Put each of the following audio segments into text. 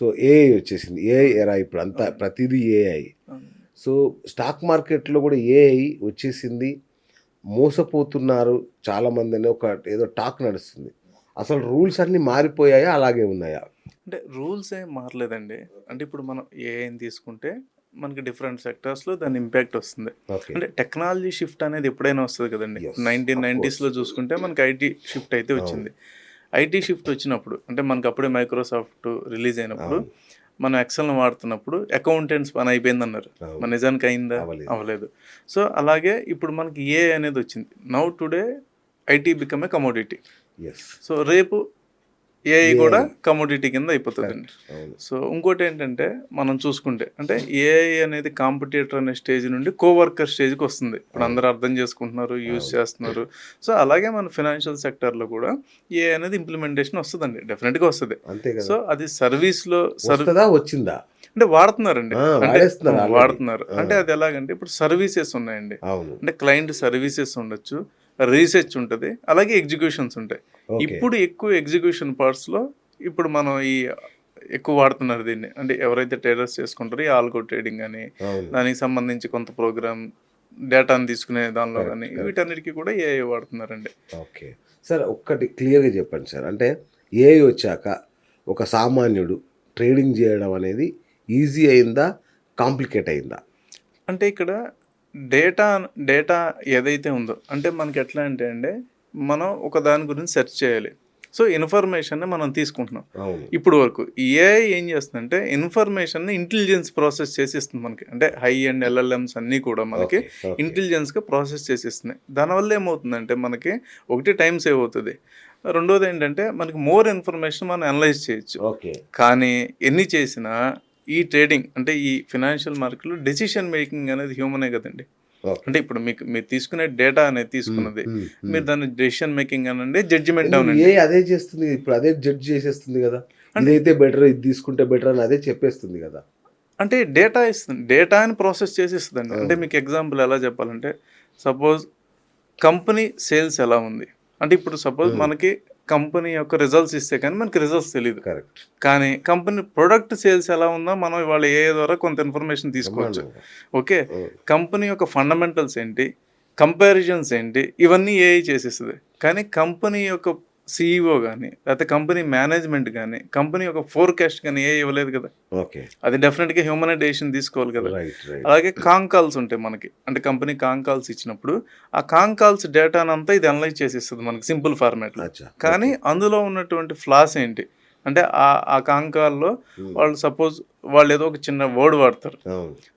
So AI వచ్చేసింది. AI ఎరా ఇప్పుడు అంతా ప్రతిదీ ఏఐ సో స్టాక్ మార్కెట్లో కూడా ఏఐ వచ్చేసింది. మోసపోతున్నారు చాలామంది అనే ఒక ఏదో టాక్ నడుస్తుంది. అసలు రూల్స్ అన్నీ మారిపోయాయా? అలాగే ఉన్నాయా? అంటే రూల్స్ ఏం మారలేదండి. అంటే ఇప్పుడు మనం ఏఐని తీసుకుంటే మనకి డిఫరెంట్ సెక్టర్స్లో దాని ఇంపాక్ట్ వస్తుంది. అంటే టెక్నాలజీ షిఫ్ట్ అనేది ఎప్పుడైనా వస్తుంది కదండి. నైన్టీన్ నైంటీస్లో చూసుకుంటే మనకి ఐటీ షిఫ్ట్ అయితే వచ్చింది. ఐటీ షిఫ్ట్ వచ్చినప్పుడు అంటే మనకి అప్పుడే మైక్రోసాఫ్ట్ రిలీజ్ అయినప్పుడు. మనం ఎక్సెల్ని వాడుతున్నప్పుడు అకౌంటెంట్స్ పని అయిపోయింది అన్నారు. మన నిజానికి అయిందా అవ్వలేదు. సో అలాగే ఇప్పుడు మనకి ఏ అనేది వచ్చింది now today IT become a commodity as so రేపు ఏఐ. కూడా కమోడిటీ కింద అయిపోతుందండి. సో ఇంకోటి ఏంటంటే మనం చూసుకుంటే అంటే ఏఐ అనేది కాంపిటేటర్ అనే స్టేజ్ నుండి కోవర్కర్ స్టేజ్కి వస్తుంది. ఇప్పుడు అందరూ అర్థం చేసుకుంటున్నారు యూజ్ చేస్తున్నారు. సో అలాగే మన ఫినాన్షియల్ సెక్టర్లో కూడా ఏఐ అనేది ఇంప్లిమెంటేషన్ వస్తుందండి. డెఫినెట్గా వస్తుంది. సో అది సర్వీస్లో సర్వీ వస్తుందా వచ్చిందా? అంటే వాడుతున్నారండి. వాడుతున్నారు. అంటే అది ఎలాగంటే ఇప్పుడు సర్వీసెస్ ఉన్నాయండి. అంటే క్లయింట్ సర్వీసెస్ ఉండొచ్చు. రీసెర్చ్ ఉంటుంది అలాగే ఎగ్జిక్యూషన్స్ ఉంటాయి. ఇప్పుడు ఎక్కువ ఎగ్జిక్యూషన్ పార్ట్స్లో ఇప్పుడు మనం ఈ ఎక్కువ వాడుతున్నారు దీన్ని. అంటే ఎవరైతే ట్రేడర్స్ చేసుకుంటారో ఈ ఆల్గో ట్రేడింగ్ అని దానికి సంబంధించి కొంత ప్రోగ్రామ్ డేటాను తీసుకునే దానిలో కానీ. వీటన్నిటికీ కూడా ఏఐ వాడుతున్నారండి. ఓకే సార్ ఒక్కటి క్లియర్గా చెప్పండి సార్ అంటే ఏఐ వచ్చాక ఒక సామాన్యుడు ట్రేడింగ్ చేయడం అనేది ఈజీ అయిందా కాంప్లికేట్ అయిందా? అంటే ఇక్కడ డేటా డేటా ఏదైతే ఉందో అంటే మనకి ఎట్లా అంటే అండి మనం ఒక దాని గురించి సెర్చ్ చేయాలి. సో ఇన్ఫర్మేషన్ని మనం తీసుకుంటున్నాం. ఇప్పుడు వరకు ఏఐ ఏం చేస్తుందంటే ఇన్ఫర్మేషన్ ఇంటెలిజెన్స్ ప్రాసెస్ చేసి ఇస్తుంది మనకి. అంటే హై అండ్ ఎల్ఎల్ఎంస్ అన్నీ కూడా మనకి. ఇంటెలిజెన్స్గా ప్రాసెస్ చేసి ఇస్తున్నాయి దానివల్ల ఏమవుతుందంటే మనకి ఒకటి టైం సేవ్ అవుతుంది. రెండోది ఏంటంటే మనకి మోర్ ఇన్ఫర్మేషన్ మనం అనలైజ్ చేయొచ్చు. కానీ ఎన్ని చేసినా ఈ ట్రేడింగ్ అంటే ఈ ఫినాన్షియల్ మార్కెట్లో డెసిషన్ మేకింగ్ అనేది హ్యూమనే కదండి. అంటే ఇప్పుడు మీకు మీరు తీసుకునే డేటా అనేది తీసుకున్నది. మీరు దాన్ని డెసిషన్ మేకింగ్ అనండి జడ్జిమెంట్ ఏ అదే చేస్తుంది? ఇప్పుడు అదే జడ్జ్ చేసేస్తుంది కదా. ఇదైతే బెటర్ ఇది తీసుకుంటే బెటర్ అని అదే చెప్పేస్తుంది కదా. అంటే డేటా ఇస్తుంది. డేటాని ప్రాసెస్ చేసి ఇస్తుందండి అంటే మీకు ఎగ్జాంపుల్ ఎలా చెప్పాలంటే సపోజ్ కంపెనీ సేల్స్ ఎలా ఉంది? అంటే ఇప్పుడు సపోజ్ మనకి కంపెనీ యొక్క రిజల్ట్స్ ఇస్తే కానీ మనకి రిజల్ట్స్ తెలియదు కరెక్ట్ కానీ కంపెనీ ప్రొడక్ట్ సేల్స్ ఎలా ఉందో మనం ఇవాళ ఏ ద్వారా కొంత ఇన్ఫర్మేషన్ తీసుకోవచ్చు. ఓకే? కంపెనీ యొక్క ఫండమెంటల్స్ ఏంటి? కంపారిజన్స్ ఏంటి? ఇవన్నీ ఏఐ చేసేస్తుంది. కానీ కంపెనీ యొక్క సిఇఓ కానీ లేకపోతే కంపెనీ మేనేజ్మెంట్ కానీ కంపెనీ యొక్క ఫోర్కాస్ట్ కానీ ఏ ఇవ్వలేదు కదా. ఓకే. అది డెఫినెట్గా హ్యూమనైజేషన్ తీసుకోవాలి కదా. అలాగే కాంగ్ కాల్స్ ఉంటాయి మనకి. అంటే కంపెనీ కాంగ్ కాల్స్ ఇచ్చినప్పుడు ఆ కాంగ్ కాల్స్ డేటాను అంతా ఇది అనలైజ్ చేసిస్తుంది మనకి సింపుల్ ఫార్మాట్లో. అచ్చా కానీ అందులో ఉన్నటువంటి ఫ్లాస్ ఏంటి? అంటే ఆ ఆ కాంగ్ కాల్లో వాళ్ళు సపోజ్ వాళ్ళు ఏదో ఒక చిన్న వర్డ్ వాడతారు.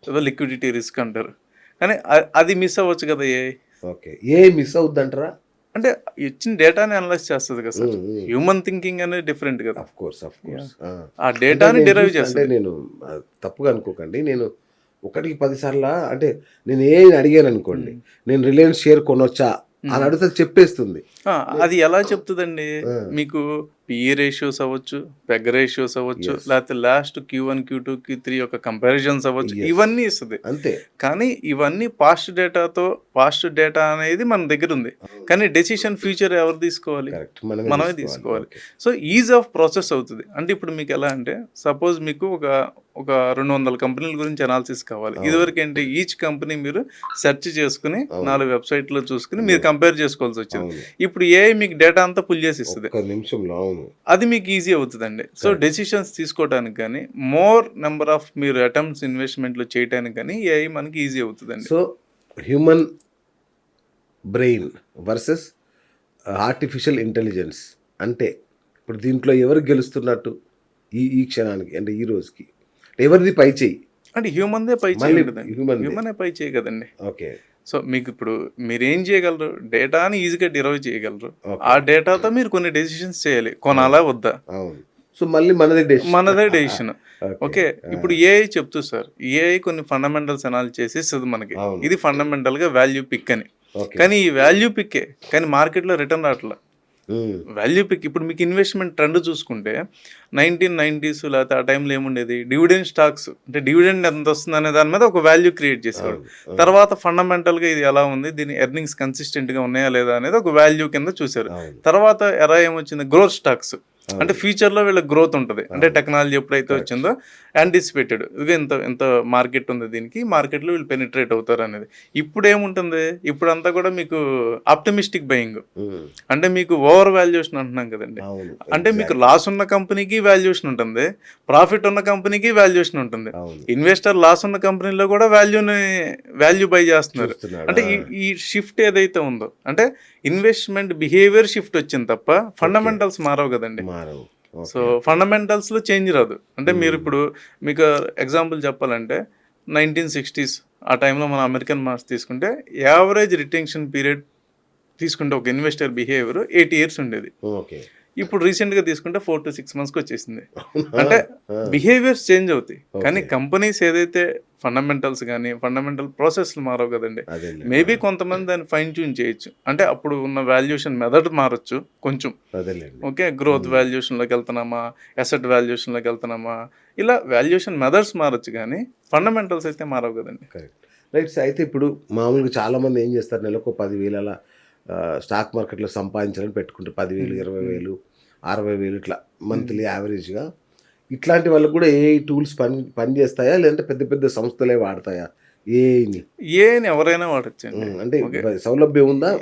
ఏదో లిక్విడిటీ రిస్క్ అంటారు. కానీ అది మిస్ అవ్వచ్చు కదా ఏ ఓకే. ఏ మిస్ అవుద్దంటారా? అంటే ఇచ్చిన డేటాని అనలైజ్ చేస్తుంది కదా సార్. హ్యూమన్ థింకింగ్ అనేది డిఫరెంట్ కదా. అఫ్ కోర్స్ అఫ్ కోర్స్ ఆ. డేటాని డిరైవ్ అంటే చేస్తుంది. నేను తప్పుగా అనుకోకండి. నేను ఒకటికి పది సార్లు అంటే నేను ఏ అడిగాను అనుకోండి. నేను రిలయన్స్ షేర్ కొనొచ్చా? అని అడిగితే చెప్పేస్తుంది. అది ఎలా చెప్తుందండి. మీకు పిఈ రేషియోస్ అవ్వచ్చు పెగ్ రేషియోస్ అవ్వచ్చు. లేకపోతే last Q one Q two Q three యొక్క కంపారిజన్స్ అవ్వచ్చు. ఇవన్నీ ఇస్తుంది. అంతే. కానీ ఇవన్నీ పాస్ట్ డేటాతో పాస్ట్ డేటా అనేది మన దగ్గర ఉంది. కానీ డెసిషన్ ఫ్యూచర్ ఎవరు తీసుకోవాలి? మనమే తీసుకోవాలి. సో ఈజ్ ఆఫ్ ప్రాసెస్ అవుతుంది. అంటే ఇప్పుడు మీకు ఎలా అంటే సపోజ్ మీకు ఒక ఒక రెండు వందల కంపెనీల గురించి అనాలిసిస్ కావాలి. ఇదివరకు ఏంటి ఈచ్ కంపెనీ మీరు సెర్చ్ చేసుకుని నాలుగు వెబ్సైట్లో చూసుకుని మీరు కంపేర్ చేసుకోవాల్సి వచ్చింది. ఇప్పుడు ఏ మీకు డేటా అంతా పుల్ చేసి ఇస్తుంది. నిమిషంలో అది మీకు ఈజీ అవుతుందండి. సో డెసిషన్స్ తీసుకోవడానికి కానీ మోర్ నెంబర్ ఆఫ్ మీరు అటెంప్ట్స్ ఇన్వెస్ట్మెంట్లు చేయడానికి కానీ ఏఐ మనకి ఈజీ అవుతుందండి. So human brain versus artificial intelligence అంటే ఇప్పుడు దీంట్లో ఎవరు గెలుస్తున్నట్టు ఈ ఈ క్షణానికి అంటే ఈ రోజుకి? ఎవరిది పై చేయి? అంటే హ్యూమన్దే పై human దే. హ్యూమనే పై చేయ కదండి. ఓకే. సో మీకు ఇప్పుడు మీరు ఏం చేయగలరు? డేటాని ఈజీగా డిరైవ్ చేయగలరు. ఆ డేటాతో మీరు కొన్ని డెసిషన్స్ చేయాలి. కొనాలా వద్దా? సో మళ్ళీ మనదే డెసిషన్. మనదే డెసిషన్. ఓకే. ఇప్పుడు ఏఐ చెప్తూ సార్ ఏఐ కొన్ని ఫండమెంటల్స్ అనాలి చేసి ఇస్తుంది మనకి. ఇది ఫండమెంటల్గా వాల్యూ పిక్ అని. కానీ ఈ వాల్యూ పిక్కే కానీ మార్కెట్లో రిటర్న్ రావట్లా. వాల్యూ పిక్ ఇప్పుడు మీకు ఇన్వెస్ట్మెంట్ ట్రెండ్ చూసుకుంటే నైన్టీన్ నైన్టీస్ లేకపోతే ఆ టైంలో ఏముండేది? డివిడెండ్ స్టాక్స్ అంటే డివిడెండ్ ఎంత వస్తుంది అనే దాని మీద ఒక వాల్యూ క్రియేట్ చేసేవాడు. తర్వాత ఫండమెంటల్గా ఇది ఎలా ఉంది? దీని ఎర్నింగ్స్ కన్సిస్టెంట్గా ఉన్నాయా లేదా అనేది ఒక వాల్యూ కింద చూశారు తర్వాత ఎరా ఏమొచ్చింది? గ్రోత్ స్టాక్స్ అంటే ఫ్యూచర్లో వీళ్ళకి గ్రోత్ ఉంటుంది. అంటే టెక్నాలజీ ఎప్పుడైతే వచ్చిందో యాంటిసిపేటెడ్ ఇది ఎంత ఎంత మార్కెట్ ఉంది దీనికి? మార్కెట్లో వీళ్ళు పెనిట్రేట్ అవుతారు అనేది. ఇప్పుడు ఏముంటుంది? ఇప్పుడు అంతా కూడా మీకు ఆప్టమిస్టిక్ బయింగ్ అంటే మీకు ఓవర్ వాల్యుయేషన్ అంటున్నాం కదండి. అంటే మీకు లాస్ ఉన్న కంపెనీకి వాల్యుయేషన్ ఉంటుంది. ప్రాఫిట్ ఉన్న కంపెనీకి వాల్యుయేషన్ ఉంటుంది. ఇన్వెస్టర్ లాస్ ఉన్న కంపెనీలో కూడా వాల్యూని వాల్యూ బై చేస్తున్నారు. అంటే ఈ షిఫ్ట్ ఏదైతే ఉందో అంటే ఇన్వెస్ట్మెంట్ బిహేవియర్ షిఫ్ట్ వచ్చింది తప్ప ఫండమెంటల్స్ మారవు కదండి. మారవు. సో ఫండమెంటల్స్లో చేంజ్ రాదు. అంటే మీరు ఇప్పుడు మీకు ఎగ్జాంపుల్ చెప్పాలంటే నైన్టీన్ సిక్స్టీస్ ఆ టైంలో మన అమెరికన్ మార్క్స్ తీసుకుంటే యావరేజ్ రిటెన్షన్ పీరియడ్ తీసుకుంటే ఒక ఇన్వెస్టర్ బిహేవియర్ ఎయిట్ ఇయర్స్ ఉండేది. ఓకే ఇప్పుడు రీసెంట్గా తీసుకుంటే ఫోర్ టు సిక్స్ మంత్స్కి వచ్చేసింది. అంటే బిహేవియర్స్ చేంజ్ అవుతాయి. కానీ కంపెనీస్ ఏదైతే ఫండమెంటల్స్ కానీ ఫండమెంటల్ ప్రాసెస్లు మారవు కదండి మేబీ కొంతమంది దాన్ని ఫైన్ ట్యూన్ చేయొచ్చు. అంటే అప్పుడు ఉన్న వాల్యుయేషన్ మెథడ్ మారచ్చు కొంచెం. ఓకే గ్రోత్ వాల్యుయేషన్లోకి వెళ్తున్నామా? అసెట్ వాల్యుయేషన్లోకి వెళ్తున్నామా? ఇలా వాల్యుయేషన్ మెథడ్స్ మారచ్చు కానీ ఫండమెంటల్స్ అయితే మారవు కదండి. రైట్ అయితే ఇప్పుడు మామూలుగా చాలా మంది ఏం చేస్తారు? నెలకు పదివేల స్టాక్ మార్కెట్లో సంపాదించాలని పెట్టుకుంటారు పదివేలు ఇరవై వేలు అరవై వేలు ఇట్లా మంత్లీ యావరేజ్గా ఇట్లాంటి వాళ్ళకి కూడా ఏ టూల్స్ పని పని చేస్తాయా? లేదంటే పెద్ద పెద్ద సంస్థలే వాడతాయా? ఏని ఏని ఎవరైనా వాడచ్చండి. అంటే సౌలభ్యం ఉందా?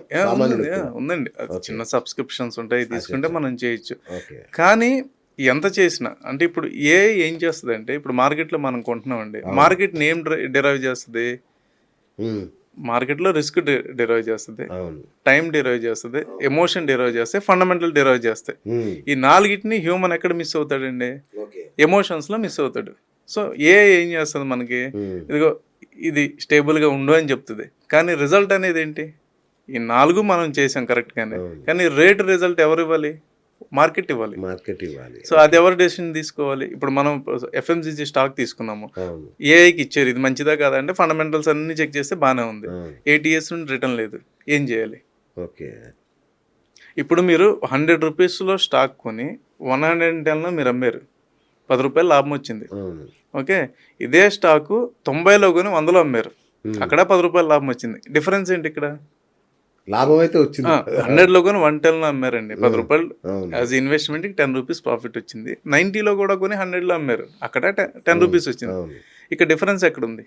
ఉందండి, చిన్న సబ్స్క్రిప్షన్స్ ఉంటాయి తీసుకుంటే మనం చేయొచ్చు. కానీ ఎంత చేసినా అంటే ఇప్పుడు ఏ ఏం చేస్తుంది అంటే ఇప్పుడు మార్కెట్లో మనం కొంటున్నామండి. మార్కెట్ ఏం డిరైవ్ చేస్తుంది. మార్కెట్లో రిస్క్ డిరైవ్ చేస్తుంది. టైం డిరైవ్ చేస్తుంది. ఎమోషన్ డిరైవ్ చేస్తే ఫండమెంటల్ డిరైవ్ చేస్తాయి ఉమ్, ఈ నాలుగిటిని హ్యూమన్ ఎక్కడ మిస్ అవుతాడండి? ఎమోషన్స్లో మిస్ అవుతాడు. సో ఏ ఏం చేస్తుంది మనకి? ఇదిగో ఇది స్టేబుల్గా ఉండు అని చెప్తుంది. కానీ రిజల్ట్ అనేది ఏంటి ఈ నాలుగు మనం చేసాం కరెక్ట్గానే. కానీ రేట్ రిజల్ట్ ఎవరు ఇవ్వాలి మార్కెట్ ఇవ్వాలి. మార్కెట్ ఇవ్వాలి. సో అది ఎవరు డెసిషన్ తీసుకోవాలి? ఇప్పుడు మనం ఎఫ్ఎంసీజీ స్టాక్ తీసుకున్నాము. ఏఐకి ఇచ్చారు ఇది మంచిదా కాదా అంటే ఫండమెంటల్స్ అన్ని చెక్ చేస్తే బాగానే ఉంది. ఏటీఎస్ నుండి రిటర్న్ లేదు. ఏం చేయాలి? ఓకే. ఇప్పుడు మీరు హండ్రెడ్ రూపీస్లో స్టాక్ కొని వన్ హండ్రెడ్ అండ్ టెన్లో మీరు అమ్మారు. పది రూపాయలు లాభం వచ్చింది. ఓకే? ఇదే స్టాకు తొంభైలో కొని వందలో అమ్మారు. అక్కడ పది రూపాయలు లాభం వచ్చింది. డిఫరెన్స్ ఏంటి ఇక్కడ? లాభం అయితే వచ్చింది హండ్రెడ్లో కొని వన్ టెన్లో అమ్మారండి. పది రూపాయలు యాజ్ ఇన్వెస్ట్మెంట్కి టెన్ రూపీస్ ప్రాఫిట్ వచ్చింది. నైంటీలో కూడా కొని హండ్రెడ్లో అమ్మారు. అక్కడ టెన్ రూపీస్ వచ్చింది. ఇక్కడ డిఫరెన్స్ ఎక్కడ ఉంది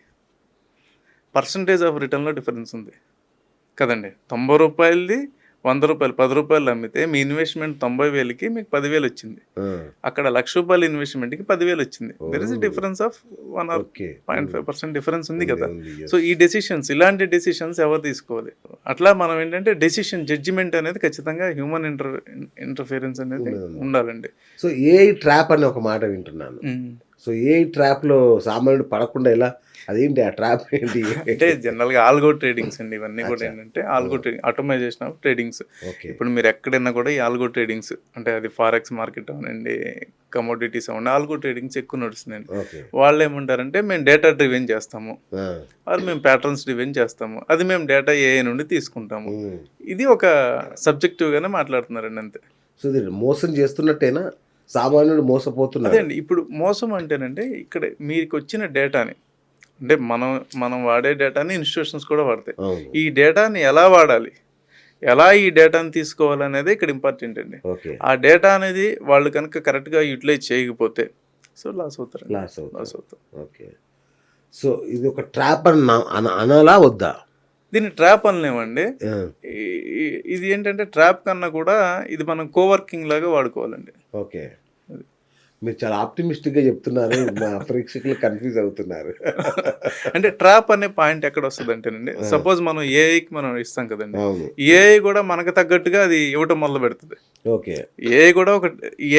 పర్సంటేజ్ ఆఫ్ రిటర్న్లో డిఫరెన్స్ ఉంది. కదండి? తొంభై రూపాయలది వంద రూపాయలు పది రూపాయలు అమ్మితే మీ ఇన్వెస్ట్మెంట్ తొంభై వేలకి మీకు పదివేలు వచ్చింది. అక్కడ లక్ష రూపాయల ఇన్వెస్ట్మెంట్కి పదివేలు వచ్చింది. There is difference of one or point five percent difference ఉంది కదా. సో ఈ డెసిషన్స్ ఇలాంటి డెసిషన్స్ ఎవరు తీసుకోవాలి? అట్లా మనం ఏంటంటే డెసిషన్ జడ్జిమెంట్ అనేది ఖచ్చితంగా హ్యూమన్ ఇంటర్ ఇంటర్ఫియరెన్స్ అనేది ఉండాలండి. సో ఏ ట్రాప్ అని ఒక మాట వింటున్నాను. సో ఏ ట్రాప్లో సామాన్యుడు పడకుండా ఎలా? అదేంటి ఆ ట్రాప్ ఏంటి? అంటే జనరల్గా ఆల్గో ట్రేడింగ్స్ అండి. ఇవన్నీ కూడా ఏంటంటే algo trading automization of tradings. ఇప్పుడు మీరు ఎక్కడైనా కూడా ఈ ఆల్గో ట్రేడింగ్స్ అంటే అది ఫారెక్స్ మార్కెట్ అవనండి కమోడిటీస్ అవ్వండి ఆల్గో ట్రేడింగ్స్ ఎక్కువ నడుస్తున్నాయండి. ఓకే. వాళ్ళు ఏమంటారంటే మేము డేటా డ్రివెన్ చేస్తాము. అది మేము ప్యాటర్న్స్ డ్రివెన్ చేస్తాము. అది మేము డేటా ఏఐ నుండి తీసుకుంటాము. ఇది ఒక సబ్జెక్టివ్ గానే మాట్లాడుతున్నారండి అంతే. సో మోసం చేస్తున్నట్టేనా? సామాన్యుడు మోసపోతున్నాడు అదే అండి ఇప్పుడు మోసం అంటేనంటే ఇక్కడ మీకు వచ్చిన డేటాని అంటే మనం మనం వాడే డేటాని ఇన్స్టిట్యూషన్స్ కూడా వాడతాయి. ఈ డేటాని ఎలా వాడాలి? ఎలా ఈ డేటాని తీసుకోవాలనేది ఇక్కడ ఇంపార్టెంట్ అండి. ఆ డేటా అనేది వాళ్ళు కనుక కరెక్ట్గా యూటిలైజ్ చేయకపోతే సో లాస్ అవుతారు లాస్ అవుతుంది లాస్ అవుతారు. ఓకే. సో ఇది ఒక ట్రాప్ అన- అనాలా వద్దా? దీన్ని ట్రాప్ అనలేమండి. ఇది ఏంటంటే ట్రాప్ కన్నా కూడా ఇది మనం కోవర్కింగ్ లాగా వాడుకోవాలండి. ఓకే. మీరు చాలా ఆప్టిమిస్టిక్గా చెప్తున్నారు. మా ప్రేక్షకులు కన్ఫ్యూజ్ అవుతున్నారు. అంటే ట్రాప్ అనే పాయింట్ ఎక్కడ వస్తుంది అంటేనండి సపోజ్ మనం ఏఐకి మనం ఇస్తాం కదండి ఏఐ కూడా మనకు తగ్గట్టుగా అది ఇవ్వటం మొదలు పెడుతుంది. ఓకే. ఏఐ కూడా ఒక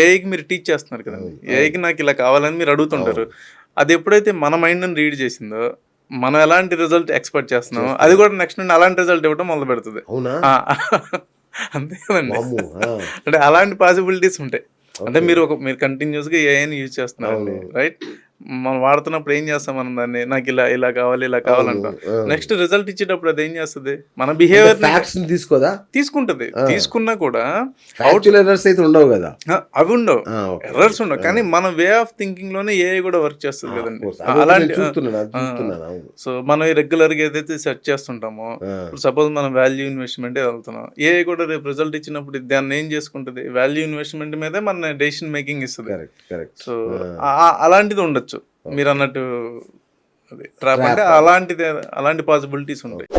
ఏఐకి మీరు టీచ్ చేస్తున్నారు కదండి. ఏఐకి నాకు ఇలా కావాలని మీరు అడుగుతుంటారు. అది ఎప్పుడైతే మన మైండ్ని రీడ్ చేసిందో మనం ఎలాంటి రిజల్ట్ ఎక్స్పెక్ట్ చేస్తున్నామో అది కూడా నెక్స్ట్ నుండి అలాంటి రిజల్ట్ ఇవ్వడం మొదలు పెడుతుంది. అంతే కదండి. అంటే అలాంటి పాసిబిలిటీస్ ఉంటాయి. అంటే మీరు ఒక మీరు కంటిన్యూస్గా ఏఐని యూజ్ చేస్తున్నారండి అవును. రైట్ మనం వాడుతున్నప్పుడు ఏం చేస్తాం మనం దాన్ని? నాకు ఇలా ఇలా కావాలి ఇలా కావాలంటాం నెక్స్ట్ రిజల్ట్ ఇచ్చేటప్పుడు అది ఏం చేస్తుంది? మన బిహేవియర్ ఫ్యాక్ట్స్ తీసుకోదా? తీసుకుంటది. తీసుకున్నా కూడా ఫ్యాక్చువల్ ఎర్రర్స్ అయితే ఉండవు కదా? అవి ఉండవు. ఎర్రర్స్ ఉండవు. కానీ మన వే ఆఫ్ థింకింగ్లోనే ఏ కూడా వర్క్ చేస్తుంది కదండి. అలాంటి సో మనం రెగ్యులర్గా ఏదైతే సెర్చ్ చేస్తుంటామో సపోజ్ మనం వాల్యూ ఇన్వెస్ట్మెంట్ వెళ్తున్నాం. ఏ కూడా రేపు రిజల్ట్ ఇచ్చినప్పుడు దాన్ని ఏం చేసుకుంటుంది? వాల్యూ ఇన్వెస్ట్మెంట్ మీదే మన డెసిషన్ మేకింగ్ ఇస్తుంది. సో అలాంటిది ఉండొచ్చు. మీరు అన్నట్టు అది. ట్రాప్ అంటే అలాంటిది అలాంటి పాసిబిలిటీస్ ఉంటాయి.